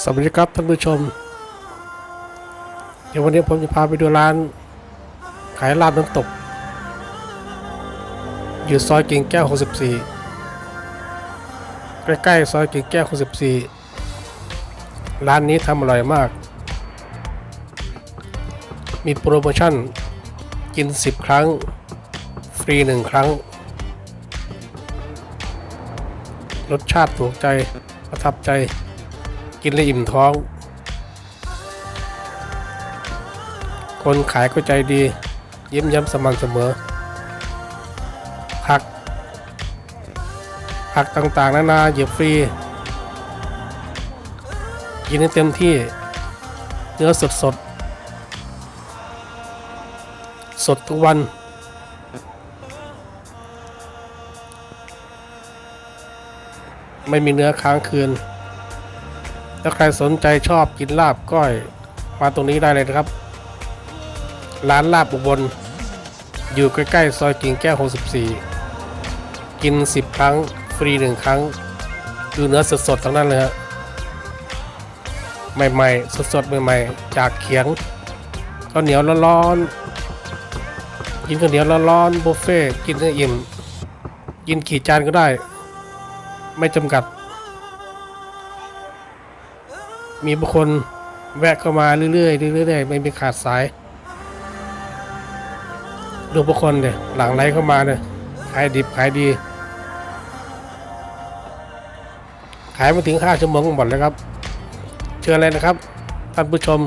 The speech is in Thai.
สวัสดีครับท่านผู้ชม เดี๋ยววันนี้ผมจะพาไปดูร้าน ขายลาบน้ำตก อยู่ซอยกิ่งแก้ว 64 ใกล้ๆซอยกิ่งแก้ว 64 ร้านนี้ทำอร่อยมาก มีโปรโมชั่นกิน 10 ครั้ง ฟรี 1 ครั้ง รสชาติถูกใจประทับใจ กินแล้วอิ่มท้อง คนขายก็ใจดี ยิ้มย้ำสม่ำเสมอ ผัก ผักต่างๆ นานาเหยียบฟรี กินให้เต็มที่ เนื้อสดสดสดทุกวันไม่มีเนื้อค้างคืน ถ้าใครสนใจชอบกินลาบก้อยมาตรงนี้ได้เลยนะครับ ร้านลาบอุบล อยู่ใกล้ๆซอยกิ่งแก้ว 64 กิน 10 ครั้งฟรี 1 ครั้งดูเนื้อสดๆทั้งนั้นเลยฮะใหม่ๆ สดๆ ใหม่ๆ จากเขียงข้าวเหนียวร้อนๆ กินข้าวเหนียวร้อนๆบุฟเฟ่กินให้อิ่ม กินกี่จานก็ได้ ไม่จำกัด มีบางคนแวะเข้ามาเรื่อยๆเรื่อยๆไม่มีขาดสาย ดูบุคคลเนี่ยหลังไหลเข้ามาเนี่ยขายดิบขายดี ขายมาถึงห้าชั่วโมงหมดแล้วครับ เชิญเลยนะครับท่านผู้ชม